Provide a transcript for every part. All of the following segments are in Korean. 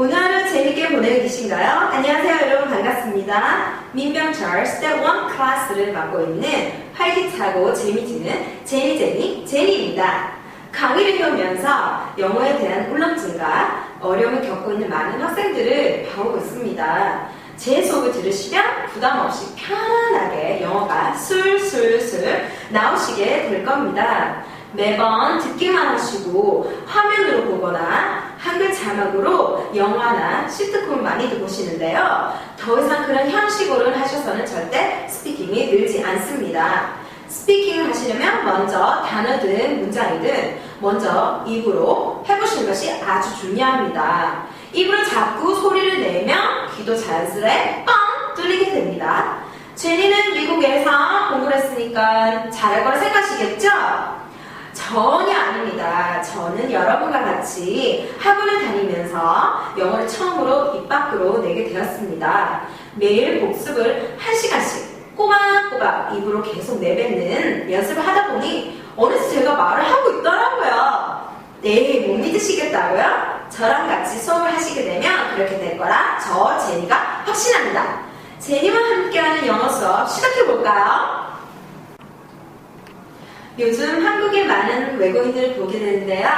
오늘 하루 재밌게 보내고 계신가요? 안녕하세요 여러분 반갑습니다. 민병철 스텝 1 클래스를 맡고 있는 활기차고 재미지는 제니제니 제니입니다. 강의를 해오면서 영어에 대한 울렁증과 어려움을 겪고 있는 많은 학생들을 봐오고 있습니다. 제 수업을 들으시면 부담 없이 편안하게 영어가 술술술 나오시게 될 겁니다. 매번 듣기만 하시고 화면으로 보거나 한글 자막으로 영화나 시트콤을 많이들 보시는데요. 더 이상 그런 형식으로 하셔서는 절대 스피킹이 늘지 않습니다. 스피킹을 하시려면 먼저 단어든 문장이든 먼저 입으로 해보시는 것이 아주 중요합니다. 입으로 자꾸 소리를 내면 귀도 자연스레 뻥 뚫리게 됩니다. 제니는 미국에서 공부를 했으니까 잘할 거라 생각하시겠죠? 전혀 아닙니다. 저는 여러분과 같이 학원을 다니면서 영어를 처음으로 입 밖으로 내게 되었습니다. 매일 복습을 한 시간씩 꼬박꼬박 입으로 계속 내뱉는 연습을 하다 보니 어느새 제가 말을 하고 있더라고요. 네, 못 믿으시겠다고요? 저랑 같이 수업을 하시게 되면 그렇게 될 거라 저 제니가 확신합니다. 제니와 함께하는 영어 수업 시작해볼까요? 요즘 한국에 많은 외국인들을 보게 되는데요.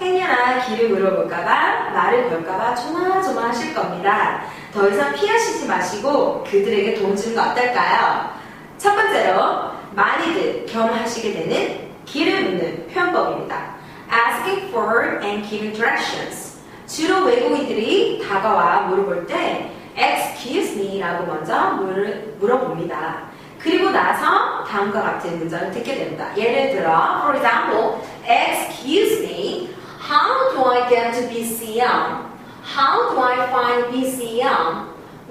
행여나 길을 물어볼까봐 말을 걸까봐 조마조마하실 겁니다. 더 이상 피하시지 마시고 그들에게 도움 주는 거 어떨까요? 첫 번째로 많이들 경험하시게 되는 길을 묻는 표현법입니다. Asking for and giving directions. 주로 외국인들이 다가와 물어볼 때 Excuse me 라고 먼저 물, 물어봅니다. 그리고 나서 다음과 같은 문장을 듣게 됩니다. 예를 들어, for example, excuse me, how do I get to BCM? How do I find BCM?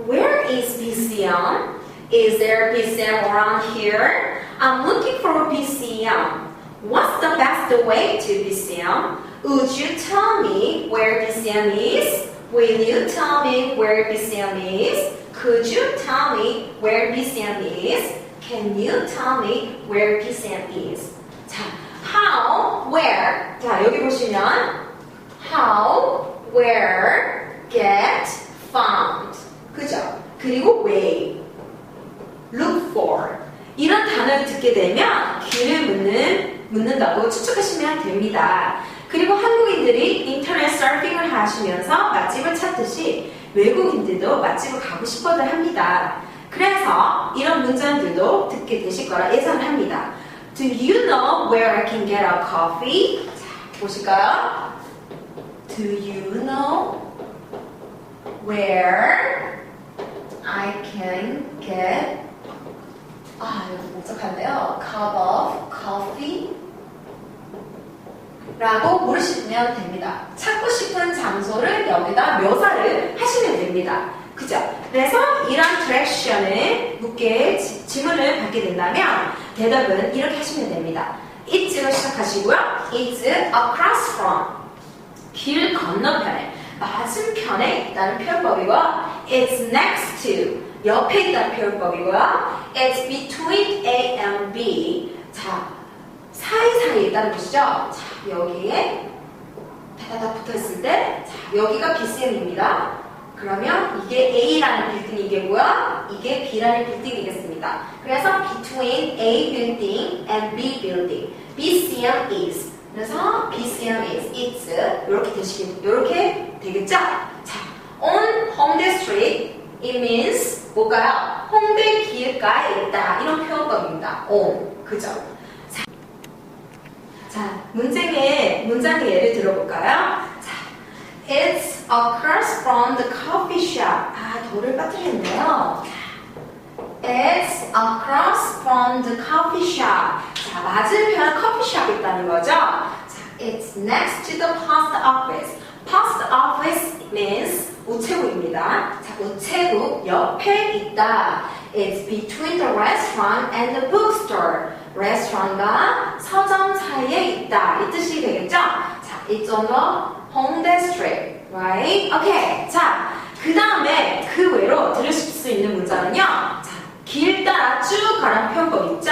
Where is BCM? Is there BCM around here? I'm looking for BCM. What's the best way to BCM? Would you tell me where BCM is? Will you tell me where BCM is? Could you tell me where BCM is? Can you tell me where BCM is? 자, how, where. 자, 여기 보시면 how, where, get, found. 그죠? 그리고 way, look for. 이런 단어를 듣게 되면 길을 묻는, 묻는다고 추측하시면 됩니다. 그리고 한국인들이 인터넷 서핑을 하시면서 맛집을 찾듯이 외국인들도 맛집을 가고 싶어들 합니다. 그래서 이런 문장들도 듣게 되실 거라 예상합니다. Do you know where I can get a coffee? 자, 보실까요? Do you know where I can get 아, 여기 복잡한데요. cup of coffee 라고 물으시면 됩니다. 찾고 싶은 장소를 여기다 묘사를 하시면 됩니다. 그죠? 그래서 이런 디렉션을 묻게 지- 질문을 받게 된다면 대답은 이렇게 하시면 됩니다. it'로 시작하시고요. it's across from 길 건너편에 맞은편에 있다는 표현법이고 it's next to 옆에 있다는 표현법이고요. it's between A and B 자 사이사이에 있다는 것이죠. 자 여기에 다다다 붙어있을 때 자, 여기가 BCM입니다. 그러면 이게 A라는 빌딩이겠고요. 이게 B라는 빌딩이겠습니다. 그래서 between A building and B building, BCM is. 그래서 BCM is, it's 이렇게 되시겠, 이렇게 되겠죠? 자, on Hongdae Street, it means 뭘까요? 홍대 길가에 있다 이런 표현법입니다. on, 그죠? 자, 자 문장의 문장의 예를 들어볼까요? 자, It's across from the coffee shop. 아, 돌을 빠뜨렸네요. It's across from the coffee shop. 자, 맞은편 커피숍이 있다는 거죠. 자, it's next to the post office. Post office means 우체국입니다. 자, 우체국 옆에 있다. It's between the restaurant and the bookstore. 레스토랑과 서점 사이에 있다. 이 뜻이 되겠죠? 자, it's on the Hongdae Street. Right? 오케이. 자, 그 다음에 그 외로 들으실 수 있는 문장은요. 자, 길 따라 쭉 가라는 표현법 있죠?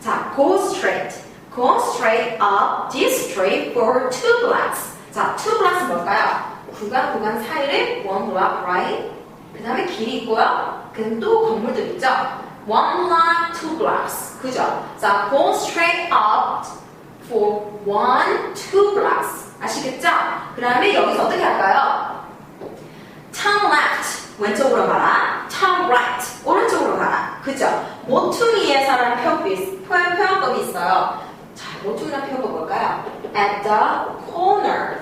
자, go straight. Go straight up this street for two blocks. 자, two blocks 뭘까요? 구간 구간 사이를 one block right. 그 다음에 길이 있고요. 그다음 또 건물들 있죠. one block, two blocks. 그죠? 자, go straight up for one, two blocks. 아시겠죠? 그 다음에 여기서 어떻게 할까요? turn left 왼쪽으로 가라 turn right 오른쪽으로 가라 그죠? 모퉁이에서라는 표현법이, 표현, 표현법이 있어요 자 모퉁이란 표현법 뭘까요? at the corner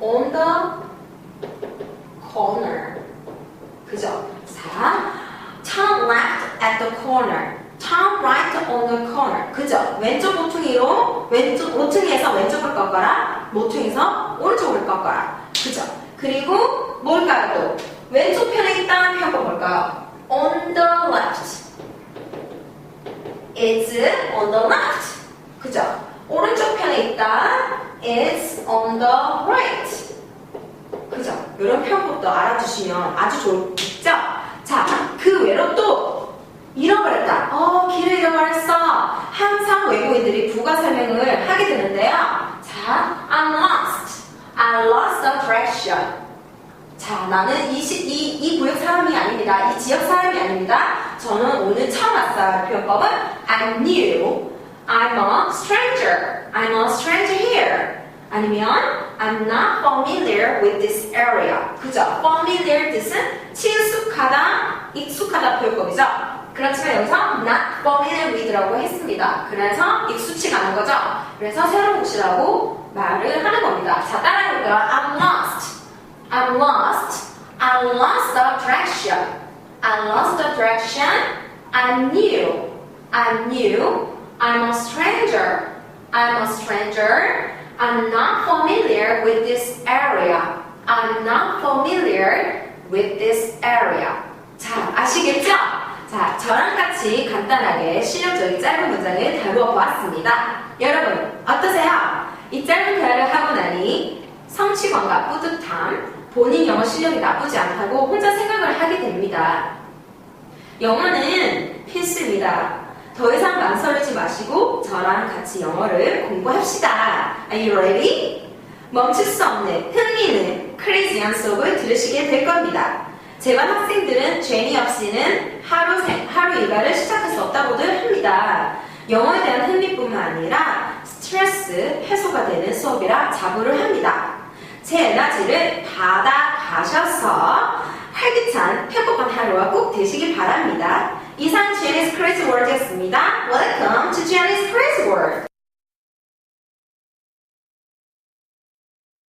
on the corner 그죠? 자 turn left at the corner turn right on the corner 그죠? 왼쪽 모퉁이로 왼쪽 모퉁이에서 왼쪽을 꺾어라 모퉁이에서 오른쪽을 꺾어라 그죠? 그리고 뭘까요 또? 왼쪽 편에 있다는 표현법 뭘까요? on the left is on the left 그죠? 오른쪽 편에 있다 is on the right 그죠? 이런 표현법도 알아두시면 아주 좋겠죠? 자, 그 외로 또 잃어버렸다. 어, 길을 잃어버렸어. 항상 외국인들이 부가 설명을 하게 되는데요. 자, I'm lost. I lost the direction. 자, 나는 이, 시, 이, 이 구역 사람이 아닙니다. 이 지역 사람이 아닙니다. 저는 오늘 처음 왔어요. 표현법은 I'm new. I'm a stranger. I'm a stranger here. 아니면 I'm not familiar with this area. 그죠? familiar 뜻은 친숙하다, 익숙하다 표현법이죠. 그렇지만 여기서 not familiar with라고 했습니다. 그래서 익숙치가 않은 거죠. 그래서 새로운 곳이라고 말을 하는 겁니다. 자, 따라해볼까요? I'm lost. I'm lost. I lost the direction. I lost the direction. I'm new. I'm new. I'm a stranger. I'm a stranger. I'm not familiar with this area. I'm not familiar with this area. 자, 아시겠죠? 자, 저랑 같이 간단하게 실용적인 짧은 문장을 다루어 보았습니다. 여러분, 어떠세요? 이 짧은 대화를 하고 나니 성취감과 뿌듯함, 본인 영어 실력이 나쁘지 않다고 혼자 생각을 하게 됩니다. 영어는 필수입니다. 더 이상 망설이지 마시고 저랑 같이 영어를 공부합시다. Are you ready? 멈출 수 없는 흥미있는 크레이지한 수업을 들으시게 될 겁니다. 제반 학생들은 제니 없이는 하루, 생, 하루 일과를 시작할 수 없다고들 합니다. 영어에 대한 흥미뿐만 아니라 스트레스 해소가 되는 수업이라 자부를 합니다. 제 에너지를 받아가셔서 활기찬 폐고판 하루가 꼭 되시길 바랍니다. 이상 지연이's Crazy World였습니다. Welcome to Jenny's Crazy.